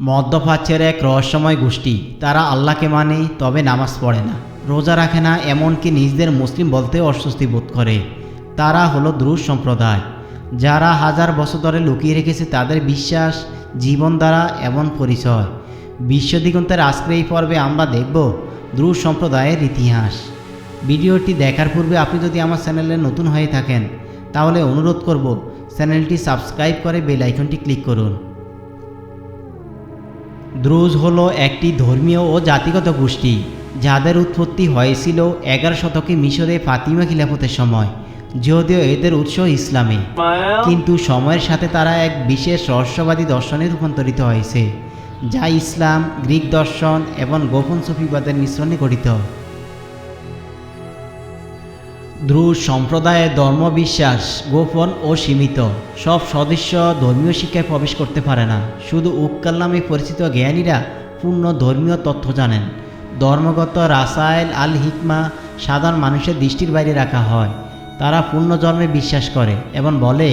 মদ্যপাচ্যের এক রহস্যময় গোষ্ঠী। তারা আল্লাহকে মানে তবে নামাজ পড়ে না। রোজা রাখে না, এমনকি নিজদের মুসলিম বলতে অস্বস্তি বোধ করে। তারা হলো দ্রুজ সম্প্রদায়। যারা হাজার বছর ধরে লুকিয়ে রেখেছে তাদের বিশ্বাস জীবনধারা এবং পরিচয়। বিশ্বদিগন্তের আজকের এই পর্বে আমরা দেখব দ্রুজ সম্প্রদায়ের ইতিহাস। ভিডিওটি দেখার পূর্বে আপনি যদি আমার চ্যানেলে নতুন হয়ে থাকেন, তাহলে অনুরোধ করব চ্যানেলটি সাবস্ক্রাইব করে বেল আইকনটি ক্লিক করুন। দ্রুজ হলো একটি ধর্মীয় ও জাতিগত গোষ্ঠী যাদের উৎপত্তি হয়েছিল এগারো শতকে মিশরে ফাতিমা খিলাফতের সময় যদিও এদের উৎস ইসলামে। কিন্তু সময়ের সাথে তারা এক বিশেষ রহস্যবাদী দর্শনে রূপান্তরিত হয়েছে যা ইসলাম গ্রিক দর্শন এবং গোপন সুফিবাদের মিশ্রণে গঠিত। দ্রুজ সম্প্রদায়ের ধর্মবিশ্বাস গোপন ও সীমিত। সব সদস্য ধর্মীয় শিক্ষায় প্রবেশ করতে পারে না। শুধু উক্কাল নামে পরিচিত জ্ঞানীরা পূর্ণ ধর্মীয় তথ্য জানেন। ধর্মগত রাসায়ল আল হিকমা সাধারণ মানুষের দৃষ্টির বাইরে রাখা হয়। তারা পূর্ণ জন্মে বিশ্বাস করে এবং বলে,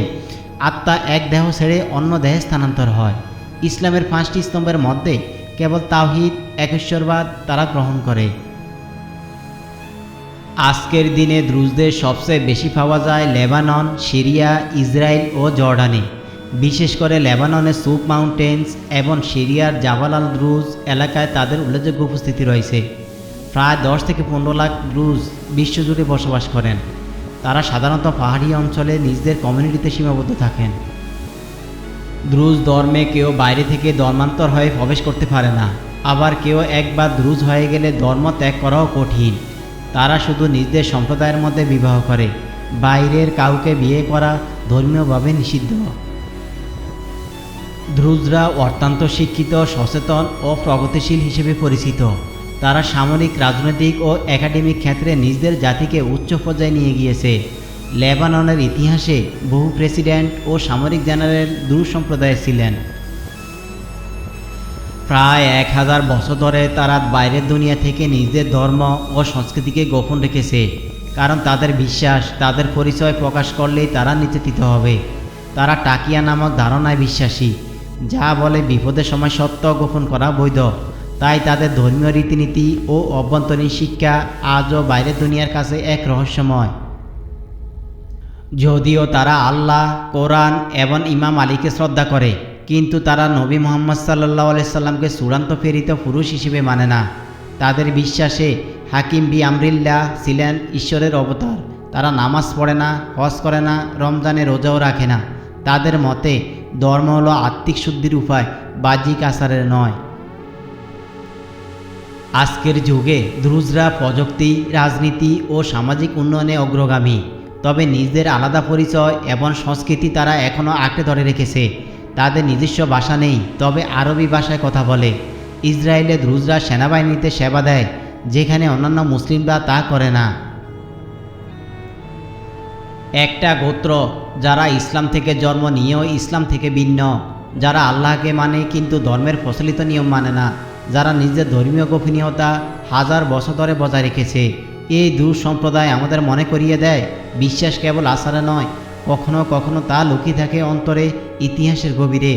আত্মা এক দেহ ছেড়ে অন্য দেহে স্থানান্তর হয়। ইসলামের পাঁচটি স্তম্ভের মধ্যে কেবল তাওহিদ, একেশ্বরবাদ তারা গ্রহণ করে। আজকের দিনে দ্রুজদের সবচেয়ে বেশি পাওয়া যায় লেবানন, সিরিয়া, ইসরায়েল ও জর্ডানে। বিশেষ করে লেবাননের সুপ মাউন্টেন্স এবং সিরিয়ার জাবাল আল দ্রুজ এলাকায় তাদের উল্লেখযোগ্য উপস্থিতি রয়েছে। প্রায় দশ থেকে পনেরো লাখ দ্রুজ বিশ্বজুড়ে বসবাস করেন। তারা সাধারণত পাহাড়ি অঞ্চলে নিজেদের কমিউনিটিতে সীমাবদ্ধ থাকেন। দ্রুজ ধর্মে কেউ বাইরে থেকে ধর্মান্তর হয়ে প্রবেশ করতে পারে না। আবার কেউ একবার দ্রুজ হয়ে গেলে ধর্ম ত্যাগ করাও কঠিন। তারা শুধু নিজেদের সম্প্রদায়ের মধ্যে বিবাহ করে। বাইরের কাউকে বিয়ে করা ধর্মীয়ভাবে নিষিদ্ধ। ধ্রুজরা অত্যন্ত শিক্ষিত, সচেতন ও প্রগতিশীল হিসেবে পরিচিত। তারা সামরিক, রাজনৈতিক ও একাডেমিক ক্ষেত্রে নিজেদের জাতিকে উচ্চ পর্যায়ে নিয়ে গিয়েছে। লেবাননের ইতিহাসে বহু প্রেসিডেন্ট ও সামরিক জেনারেল দ্রুজ সম্প্রদায়ের ছিলেন। প্রায় এক হাজার বছর ধরে তারা বাইরের দুনিয়া থেকে নিজেদের ধর্ম ও সংস্কৃতিকে গোপন রেখেছে। কারণ তাদের বিশ্বাস, তাদের পরিচয় প্রকাশ করলেই তারা নির্যাতিত হবে। তারা টাকিয়া নামক ধারণায় বিশ্বাসী। যা বলে বিপদের সময় সত্য গোপন করা বৈধ। তাই তাদের ধর্মীয় রীতিনীতি ও অভ্যন্তরীণ শিক্ষা আজও বাইরের দুনিয়ার কাছে এক রহস্যময়। যদিও তারা আল্লাহ, কোরআন এবং ইমাম আলীকে শ্রদ্ধা করে। কিন্তু তারা নবী মোহাম্মদ সাল্লাহ আলাইসাল্লামকে চূড়ান্ত প্রেরিত পুরুষ হিসেবে মানে না। তাদের বিশ্বাসে হাকিম বি আমরিল্লা ছিলেন ঈশ্বরের অবতার। তারা নামাজ পড়ে না, হজ করে না, রমজানে রোজাও রাখে না। তাদের মতে ধর্ম হলো আত্মিক শুদ্ধির উপায়, বাহ্যিক আচারের নয়। আজকের যুগে দ্রুজরা প্রযুক্তি, রাজনীতি ও সামাজিক উন্নয়নে অগ্রগামী। তবে নিজেদের আলাদা পরিচয় এবং সংস্কৃতি তারা এখনও আঁকড়ে ধরে রেখেছে। তাদের নিজস্ব ভাষা নেই, তবে আরবি ভাষায় কথা বলে। ইসরায়েলে দ্রুজরা সেনাবাহিনীতে সেবা দেয়, যেখানে অন্যান্য মুসলিমরা তা করে না। একটা গোত্র যারা ইসলাম থেকে জন্ম নিয়েও ইসলাম থেকে ভিন্ন, যারা আল্লাহকে মানে কিন্তু ধর্মের প্রচলিত নিয়ম মানে না, যারা নিজের ধর্মীয় গোপনীয়তা হাজার বছর ধরে বজায় রেখেছে। এই দূর সম্প্রদায় আমাদের মনে করিয়ে দেয়, বিশ্বাস কেবল আসারে নয় কখনো কখনো তা লুকিয়ে থাকে অন্তরে ইতিহাসের গভীরে।